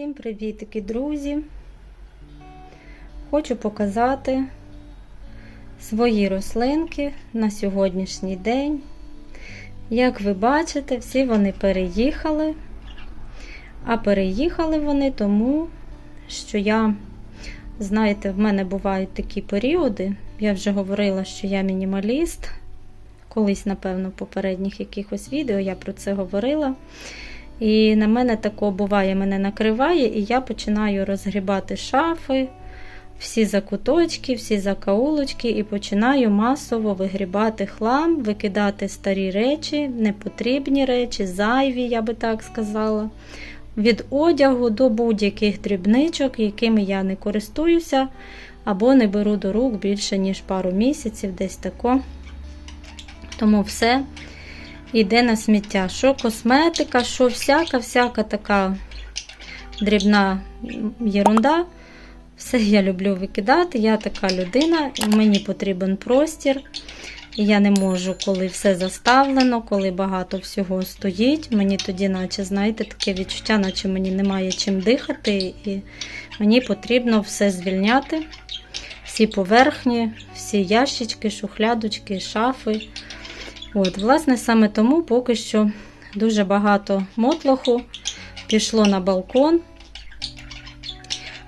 Всім привітики, друзі! Хочу показати свої рослинки на сьогоднішній день. Як ви бачите, всі вони переїхали. А переїхали вони тому, що я, знаєте, в мене бувають такі періоди. Я вже говорила, що я мінімаліст. Колись, напевно, в попередніх якихось відео я про це говорила. І на мене тако буває, мене накриває, і я починаю розгрібати шафи, всі закуточки, всі закаулочки, і починаю масово вигрібати хлам, викидати старі речі, непотрібні речі, зайві, я би так сказала. Від одягу до будь-яких дрібничок, якими я не користуюся, або не беру до рук більше, ніж пару місяців, десь тако. Тому все йде на сміття. Що косметика, що всяка-всяка така дрібна єрунда. Все я люблю викидати. Я така людина, мені потрібен простір. Я не можу, коли все заставлено, коли багато всього стоїть. Мені тоді, наче, знаєте, таке відчуття, наче мені немає чим дихати, і мені потрібно все звільняти. Всі поверхні, всі ящички, шухлядочки, шафи. От, власне, саме тому поки що дуже багато мотлоху пішло на балкон.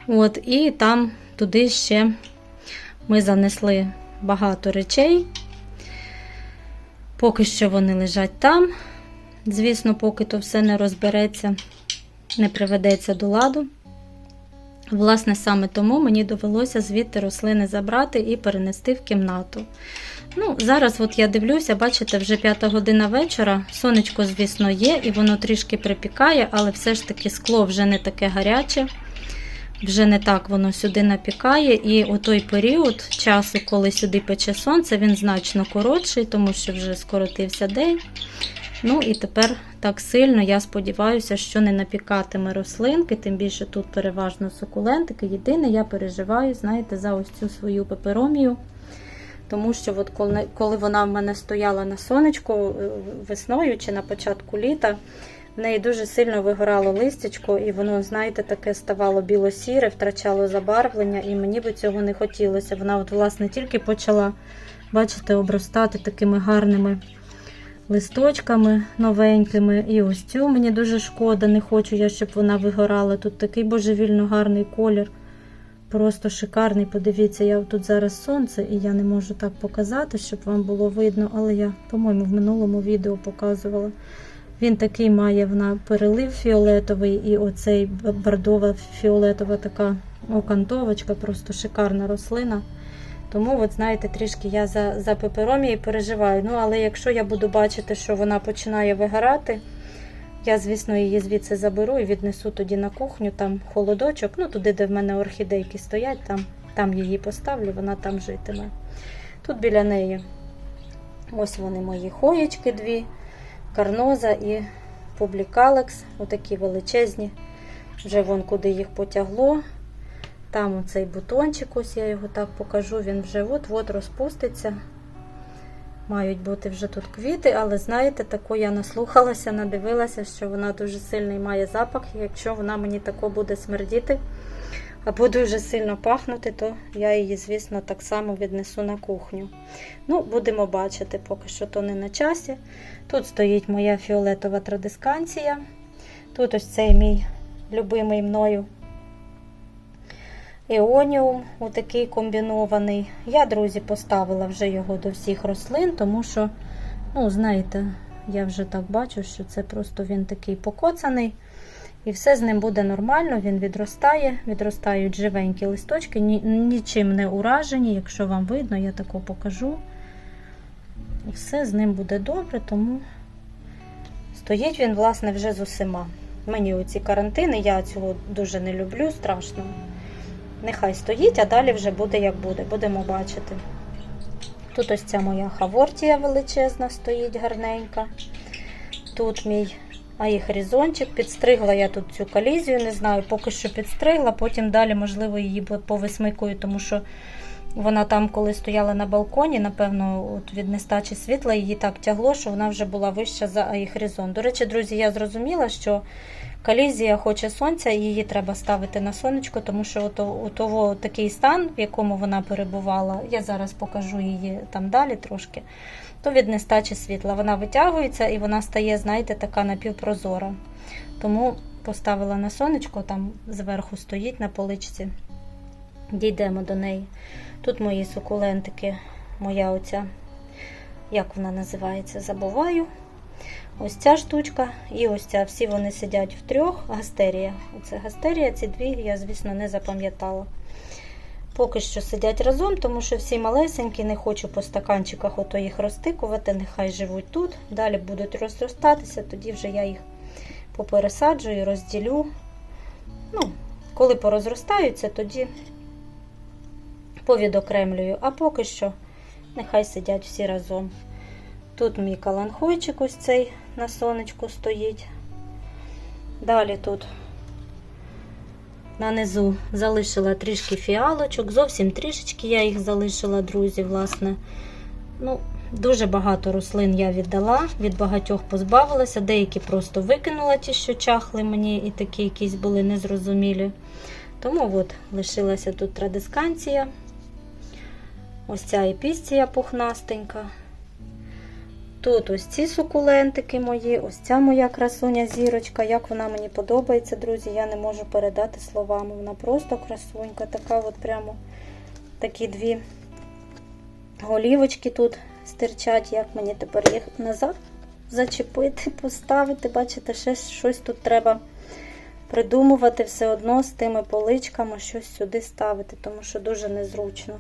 От, І там туди ще ми занесли багато речей. Поки що вони лежать там. Звісно, поки то все не розбереться, не приведеться до ладу. Власне, саме тому мені довелося звідти рослини забрати і перенести в кімнату. Ну, Зараз от я дивлюся, бачите, вже п'ята година вечора. Сонечко, звісно, є, і воно трішки припікає, але все ж таки скло вже не таке гаряче, вже не так воно сюди напікає. І у той період часу, коли сюди пече сонце, він значно коротший, тому що вже скоротився день. Ну і тепер так сильно, я сподіваюся, що не напікатиме рослинки, тим більше тут переважно сукулентики. Єдине, я переживаю, знаєте, за ось цю свою пеперомію. Тому що от коли, коли вона в мене стояла на сонечку весною чи на початку літа, в неї дуже сильно вигорало листячко, і воно, знаєте, таке ставало біло-сіре, втрачало забарвлення, і мені би цього не хотілося. Вона, от, власне, тільки почала, бачите, обростати такими гарними листочками новенькими. І ось цю мені дуже шкода, не хочу я, щоб вона вигорала. Тут такий божевільно гарний колір. Просто шикарний. Подивіться, я тут зараз сонце, і я не можу так показати, щоб вам було видно, але я, по-моєму, в минулому відео показувала. Він такий має вона перелив фіолетовий, і оцей бордова фіолетова така окантовочка, просто шикарна рослина. Тому, от знаєте, трішки я за за пеперомії переживаю. Ну, але якщо я буду бачити, що вона починає вигорати, я, звісно, її звідси заберу і віднесу тоді на кухню, там холодочок, ну туди, де в мене орхідейки стоять, там там її поставлю, вона там житиме. Тут біля неї ось вони мої хоєчки дві, карноза і публікалекс, отакі величезні. Вже вон куди їх потягло. Там оцей бутончик, ось я його так покажу, він вже от-от розпуститься. Мають бути вже тут квіти, але знаєте, тако я наслухалася, надивилася, що вона дуже сильний має запах. І якщо вона мені тако буде смердіти або дуже сильно пахнути, то я її, звісно, так само віднесу на кухню. Ну, будемо бачити, поки що то не на часі. Тут стоїть моя фіолетова традисканція. Тут ось цей мій любимий мною Еоніум, отакий комбінований. Я, друзі, поставила вже його до всіх рослин, тому що, ну, знаєте, я вже так бачу, що це просто він такий покоцаний. І все з ним буде нормально, він відростає, відростають живенькі листочки, нічим не уражені. Якщо вам видно, я тако покажу. Все з ним буде добре, тому стоїть він, власне, вже з усіма. Мені оці карантини, я цього дуже не люблю, страшно. Нехай стоїть, а далі вже буде як буде, будемо бачити. Тут ось ця моя хавортія величезна стоїть гарненька. Тут мій аїхрізончик. Підстригла я тут цю колізію, не знаю, поки що підстригла, потім далі, можливо, її повисмикую, тому що Вона там, коли стояла на балконі, напевно, от від нестачі світла її так тягло, що вона вже була вища за аїхризон. До речі, друзі, я зрозуміла, що калізія хоче сонця, її треба ставити на сонечко, тому що от, у такий стан, в якому вона перебувала, я зараз покажу її там далі трошки, то від нестачі світла. Вона витягується і вона стає, знаєте, така напівпрозора. Тому поставила на сонечко, там зверху стоїть на поличці. Дійдемо до неї. Тут мої сукулентики, моя оця, як вона називається, забуваю. Ось ця штучка і ось ця. Всі вони сидять в трьох. Гастерія. Оце гастерія, ці дві я, звісно, не запам'ятала. Поки що сидять разом, тому що всі малесенькі, не хочу по стаканчиках ото їх розтикувати, нехай живуть тут. Далі будуть розростатися, тоді вже я їх попересаджую, розділю. Ну, коли порозростаються, тоді повідокремлюю. А поки що нехай сидять всі разом. Тут мій каланхойчик ось цей на сонечку стоїть. Далі тут нанизу залишила трішки фіалочок, зовсім трішечки я їх залишила, друзі, власне. Ну, Дуже багато рослин я віддала, від багатьох позбавилася, деякі просто викинула ті, що чахли мені, і такі якісь були незрозумілі. Тому от лишилася тут традисканція. Ось ця епістія пухнастенька. Тут ось ці сукулентики мої, ось ця моя красуня зірочка. Як вона мені подобається, друзі, я не можу передати словами. Вона просто красунька, така от прямо такі дві голівочки тут стирчать. Як мені тепер їх назад зачепити, поставити. Бачите, ще щось тут треба придумувати все одно з тими поличками, щось сюди ставити, тому що дуже незручно.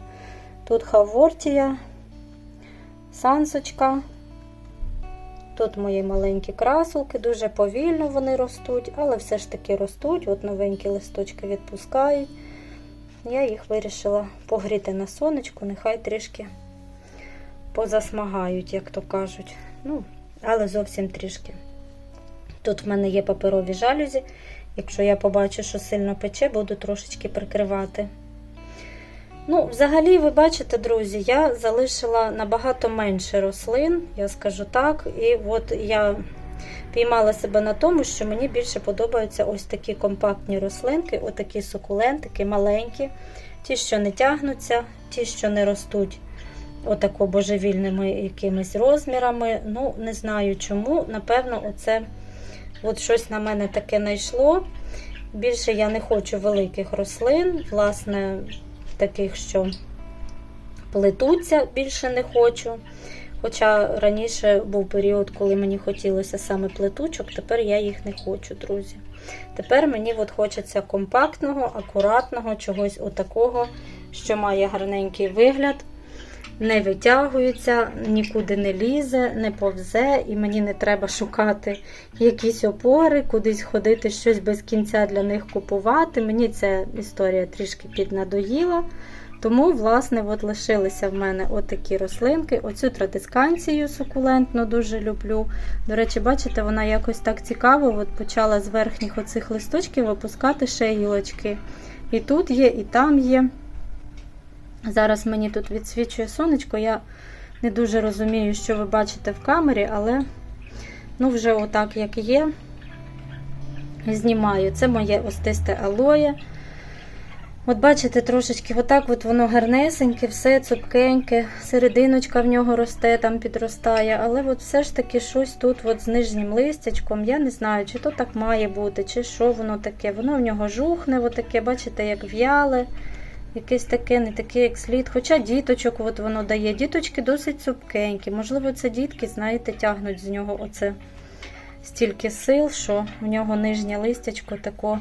Тут хавортія, сансочка. Тут мої маленькі красулки, дуже повільно вони ростуть, але все ж таки ростуть. От новенькі листочки відпускають. Я їх вирішила погріти на сонечку, нехай трішки позасмагають, як то кажуть. Ну, але зовсім трішки. Тут в мене є паперові жалюзі. Якщо я побачу, що сильно пече, буду трошечки прикривати. Ну, взагалі, ви бачите, друзі, я залишила набагато менше рослин, я скажу так. І от я піймала себе на тому, що мені більше подобаються ось такі компактні рослинки, отакі сукулентики, маленькі, ті, що не тягнуться, ті, що не ростуть отако божевільними якимись розмірами. Ну, не знаю чому. Напевно, оце от щось на мене таке знайшло. Більше я не хочу великих рослин, власне, таких, що плетуться, більше не хочу. Хоча раніше був період, коли мені хотілося саме плетучок, тепер я їх не хочу, друзі. Тепер мені от хочеться компактного, акуратного, чогось отакого, що має гарненький вигляд, не витягується, нікуди не лізе, не повзе, і мені не треба шукати якісь опори, кудись ходити, щось без кінця для них купувати. Мені ця історія трішки піднадоїла. Тому, власне, от лишилися в мене отакі рослинки. Оцю традисканцію сукулентну дуже люблю. До речі, бачите, вона якось так цікаво от почала з верхніх оцих листочків випускати ще гілочки. І тут є, і там є. Зараз мені тут відсвічує сонечко. Я не дуже розумію, що ви бачите в камері, але ну, вже отак, як є, знімаю. Це моє остисте алоє. От бачите, трошечки отак от воно гарнесеньке, все цупкеньке, серединочка в нього росте, там підростає, але от все ж таки щось тут от з нижнім листячком. Я не знаю, чи то так має бути, чи що воно таке. Воно в нього жухне, отаке, бачите, як в'яле, якесь таке, не таке, як слід. Хоча діточок от воно дає. Діточки досить цупкенькі. Можливо, це дітки, знаєте, тягнуть з нього оце стільки сил, що в нього нижнє листячко тако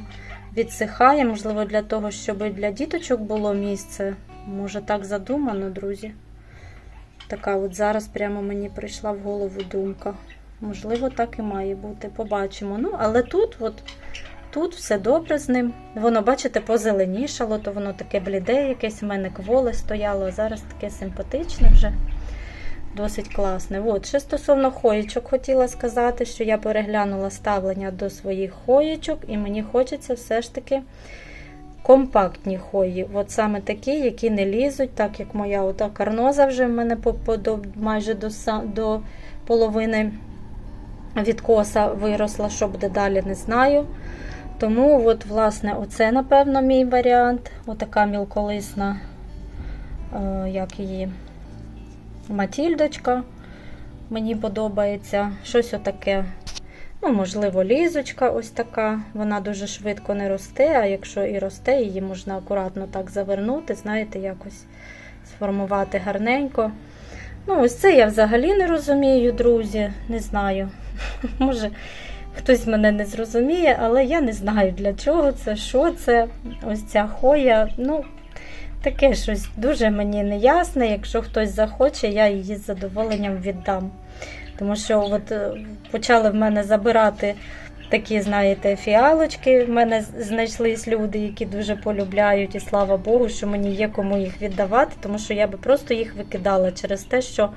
відсихає, можливо, для того, щоб для діточок було місце. Може, так задумано, друзі. Така от зараз прямо мені прийшла в голову думка. Можливо, так і має бути. Побачимо. Ну, але тут, от, тут все добре з ним. Воно, бачите, позеленішало, то воно таке бліде, якесь в мене кволе стояло, а зараз таке симпатичне вже. Досить класне. От, ще стосовно хоєчок, хотіла сказати, що я переглянула ставлення до своїх хоєчок, і мені хочеться все ж таки компактні хої. От саме такі, які не лізуть, так як моя ота карноза вже в мене майже до, до половини відкоса виросла, що буде далі, не знаю. Тому, от, власне, оце, напевно, мій варіант. Отака мілколисна, е, як її, матільдочка. Мені подобається. Щось отаке. Ну, можливо, лізочка ось така. Вона дуже швидко не росте, а якщо і росте, її можна акуратно так завернути, знаєте, якось сформувати гарненько. Ну, ось це я взагалі не розумію, друзі. Не знаю. Може, хтось мене не зрозуміє, але я не знаю для чого це, що це. Ось ця хоя. Ну, таке щось дуже мені неясне. Якщо хтось захоче, я її з задоволенням віддам. Тому що от е, почали в мене забирати такі, знаєте, фіалочки. В мене знайшлись люди, які дуже полюбляють, і слава Богу, що мені є кому їх віддавати, тому що я би просто їх викидала через те, що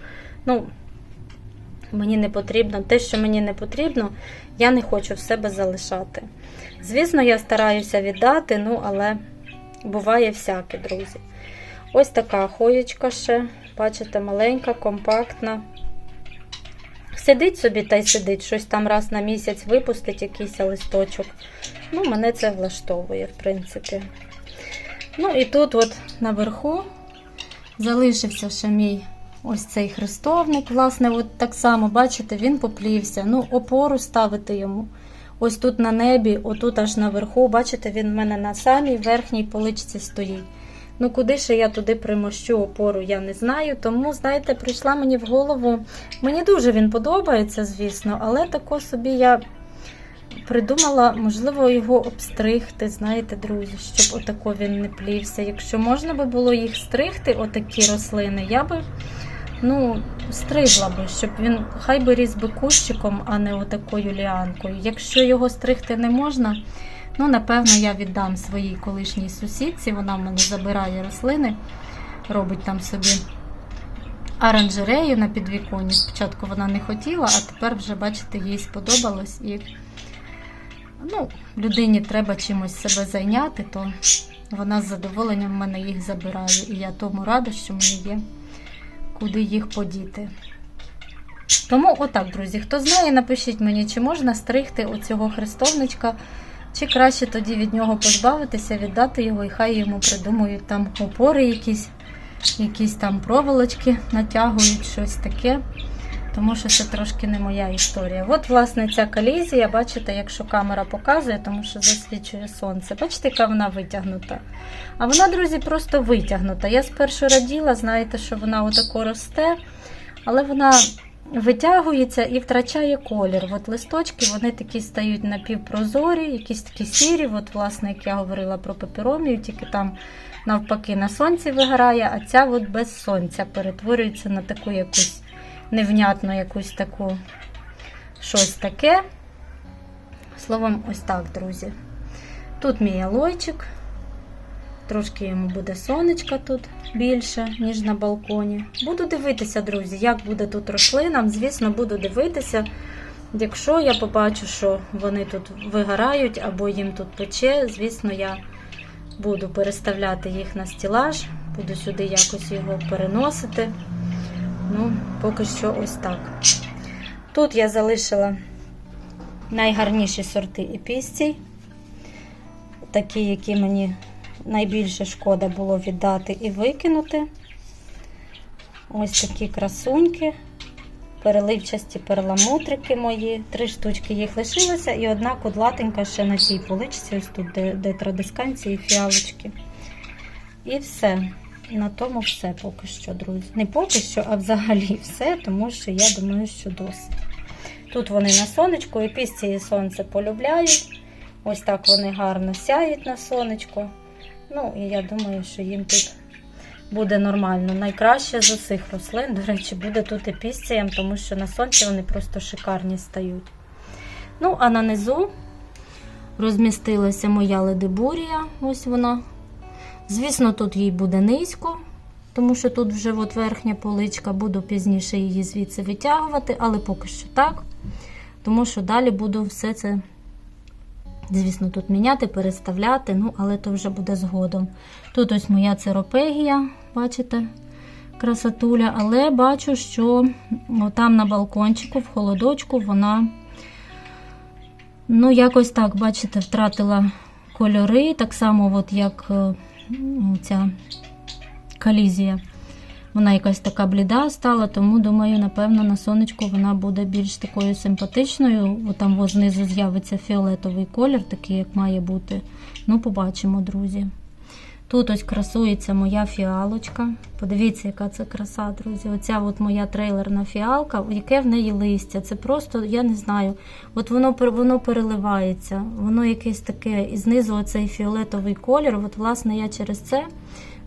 ну, мені не потрібно. Те, що мені не потрібно, я не хочу в себе залишати. Звісно, я стараюся віддати, ну, але буває всяке, друзі. Ось така хоєчка ще, бачите, маленька, компактна. Сидить собі та й сидить, щось там раз на місяць випустить якийсь листочок. Ну, мене це влаштовує, в принципі. Ну і тут, от наверху, залишився ще мій ось цей хрестовник. Власне, от так само, бачите, він поплівся. Ну, опору ставити йому. Ось тут на небі, отут аж наверху, бачите, він в мене на самій верхній поличці стоїть. Ну, куди ще я туди примощу опору, я не знаю. Тому, знаєте, прийшла мені в голову. Мені дуже він подобається, звісно, але тако собі я придумала, можливо, його обстригти, знаєте, друзі, щоб отако він не плівся. Якщо можна би було їх стригти, отакі рослини, я би ну, стригла би, щоб він хай би ріс би кущиком, а не отакою ліанкою. Якщо його стригти не можна, ну, напевно, я віддам своїй колишній сусідці. Вона в мене забирає рослини, робить там собі оранжерею на підвіконні. Спочатку вона не хотіла, а тепер вже, бачите, їй сподобалось. І ну, людині треба чимось себе зайняти, то вона з задоволенням в мене їх забирає. І я тому рада, що мені є куди їх подіти. Тому, отак, друзі, хто знає, напишіть мені, чи можна стригти оцього хрестовничка, чи краще тоді від нього позбавитися, віддати його, і хай йому придумують там опори якісь, якісь там проволочки натягують, щось таке. Тому що це трошки не моя історія. От, власне, ця колізія, бачите, якщо камера показує, тому що засвічує сонце. Бачите, яка вона витягнута. А вона, друзі, просто витягнута. Я спершу раділа, знаєте, що вона отако росте, але вона витягується і втрачає колір. От листочки вони такі стають напівпрозорі, якісь такі сірі. От, власне, як я говорила про пеперомію, тільки там навпаки на сонці вигорає, а ця от без сонця перетворюється на таку якусь невнятну якусь таку щось таке. Словом, ось так, друзі. Тут мій алойчик. Трошки йому буде сонечка тут більше, ніж на балконі. Буду дивитися, друзі, як буде тут рослинам. Звісно, буду дивитися. Якщо я побачу, що вони тут вигорають або їм тут пече, звісно, я буду переставляти їх на стілаж, буду сюди якось його переносити. Ну, поки що ось так. Тут я залишила найгарніші сорти епістій, такі, які мені найбільше шкода було віддати і викинути. Ось такі красуньки, переливчасті перламутрики мої. Три штучки їх лишилося, і одна кудлатенька ще на тій поличці, ось тут, де, де традисканції, фіалочки. І все. На тому все поки що, друзі. Не поки що, а взагалі все, тому що я думаю, що досить. Тут вони на сонечку, і пісці сонце полюбляють. Ось так вони гарно сяють на сонечку. Ну, і я думаю, що їм тут буде нормально. Найкраще з усіх рослин, до речі, буде тут епісціям, тому що на сонці вони просто шикарні стають. Ну, а на низу розмістилася моя ледибурія. Ось вона. Звісно, тут їй буде низько, тому що тут вже от верхня поличка, буду пізніше її звідси витягувати, але поки що так. Тому що далі буду все це Звісно, тут міняти, переставляти, ну, але то вже буде згодом. Тут ось моя церопегія, бачите, красотуля, але бачу, що там на балкончику, в холодочку, вона, ну, якось так, бачите, втратила кольори, так само, от як е, ця колізія. Вона якась така бліда стала, тому думаю, напевно, на сонечку вона буде більш такою симпатичною. Там знизу з'явиться фіолетовий колір, такий, як має бути. Ну, побачимо, друзі. Тут ось красується моя фіалочка. Подивіться, яка це краса, друзі. Оця от моя трейлерна фіалка, яке в неї листя. Це просто, я не знаю, от воно, воно переливається, воно якесь таке, і знизу оцей фіолетовий колір. От, власне, я через це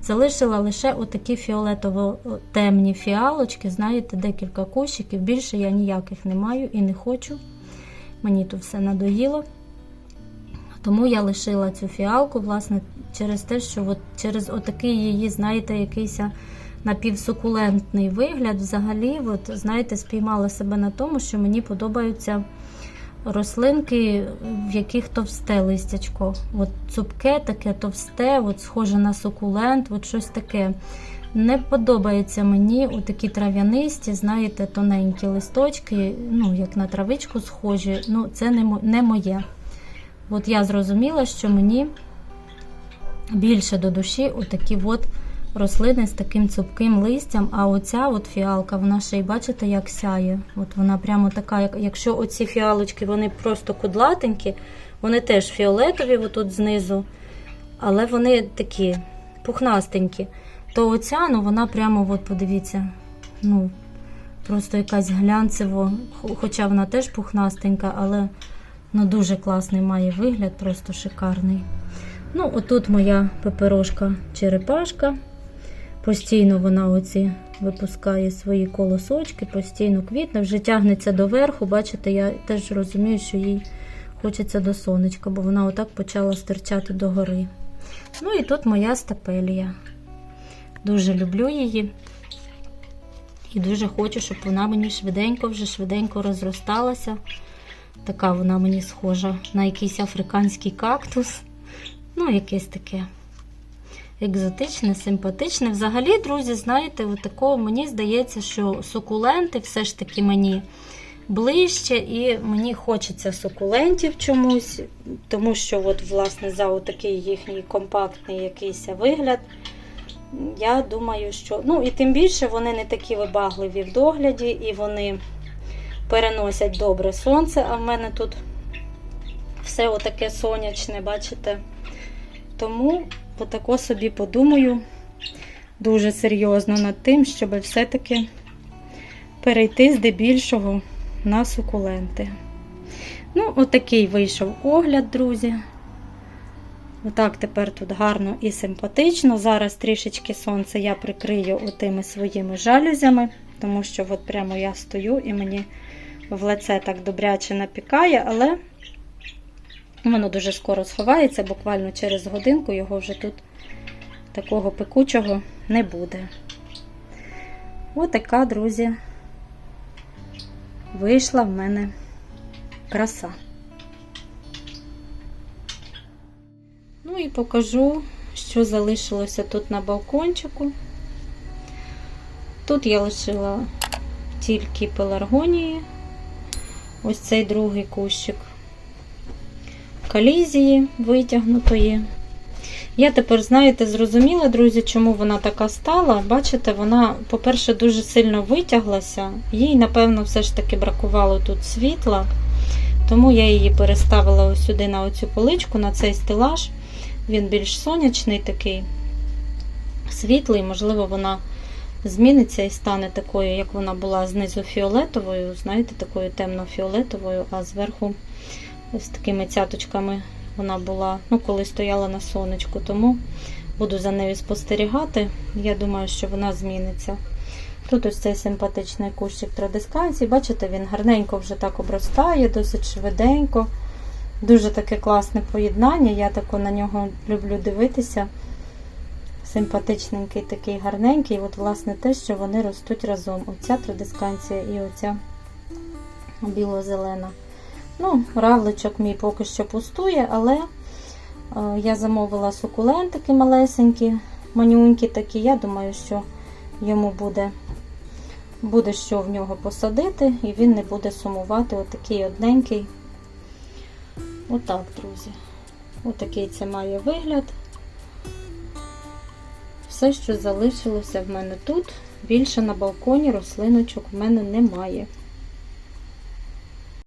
залишила лише отакі фіолетово-темні фіалочки, знаєте, декілька кущиків. Більше я ніяких не маю і не хочу. Мені тут все надоїло. Тому я лишила цю фіалку, власне, через те, що от через отакий її, знаєте, якийсь напівсукулентний вигляд. Взагалі, от, знаєте, спіймала себе на тому, що мені подобаються рослинки, в яких товсте листячко. От цупке, таке товсте, от схоже на сукулент, от щось таке. Не подобається мені у такі трав'янисті, знаєте, тоненькі листочки, ну, як на травичку схожі. Ну, це не, моє. От я зрозуміла, що мені більше до душі отакі от рослини з таким цупким листям. А оця от фіалка, вона ще й бачите, як сяє. От вона прямо така, як якщо оці фіалочки вони просто кудлатенькі, вони теж фіолетові отут знизу, але вони такі пухнастенькі. То оця, ну вона прямо, от подивіться, ну, просто якась глянцево, хоча вона теж пухнастенька, але ну, дуже класний має вигляд, просто шикарний. Ну, отут моя пеперошка черепашка. Постійно вона оці випускає свої колосочки, постійно квітне, вже тягнеться до верху. Бачите, я теж розумію, що їй хочеться до сонечка, бо вона отак почала стирчати догори. Ну і тут моя стапелія. Дуже люблю її. І дуже хочу, щоб вона мені швиденько, вже швиденько розросталася. Така вона мені схожа на якийсь африканський кактус. Ну, якесь таке екзотичне, симпатичне. Взагалі, друзі, знаєте, от такого мені здається, що сукуленти все ж таки мені ближче, і мені хочеться сукулентів чомусь, тому що, от, власне, за такий їхній компактний якийсь вигляд. Я думаю, що. Ну, і тим більше вони не такі вибагливі в догляді, і вони переносять добре сонце, а в мене тут все отаке сонячне, бачите? Тому отако собі подумаю дуже серйозно над тим, щоб все-таки перейти здебільшого на сукуленти. Ну, отакий вийшов огляд, друзі. Отак тепер тут гарно і симпатично. Зараз трішечки сонце я прикрию отими своїми жалюзями, тому що от прямо я стою і мені в лице так добряче напікає, але воно дуже скоро сховається, буквально через годинку його вже тут такого пекучого не буде. Отака, друзі, вийшла в мене краса. Ну і покажу, що залишилося тут на балкончику. Тут я лишила тільки пеларгонії, ось цей другий кущик калізії витягнутої. Я тепер, знаєте, зрозуміла, друзі, чому вона така стала. Бачите, вона, по-перше, дуже сильно витяглася. Їй, напевно, все ж таки бракувало тут світла. Тому я її переставила ось сюди на оцю поличку, на цей стелаж. Він більш сонячний такий, світлий, можливо, вона зміниться і стане такою, як вона була знизу фіолетовою, знаєте, такою темно-фіолетовою, а зверху ось такими цяточками вона була, ну, коли стояла на сонечку. Тому буду за нею спостерігати. Я думаю, що вона зміниться. Тут ось цей симпатичний кущик традисканції. Бачите, він гарненько вже так обростає, досить швиденько. Дуже таке класне поєднання. Я тако на нього люблю дивитися. Симпатичненький, такий гарненький. От, власне, те, що вони ростуть разом. Оця традисканція і оця біло-зелена. Ну, равличок мій поки що пустує, але е, я замовила сукулентики малесенькі, манюнькі такі. Я думаю, що йому буде, буде що в нього посадити, і він не буде сумувати. Отакий одненький. Отак, друзі. Отакий це має вигляд. Все, що залишилося в мене тут. Більше на балконі рослиночок в мене немає.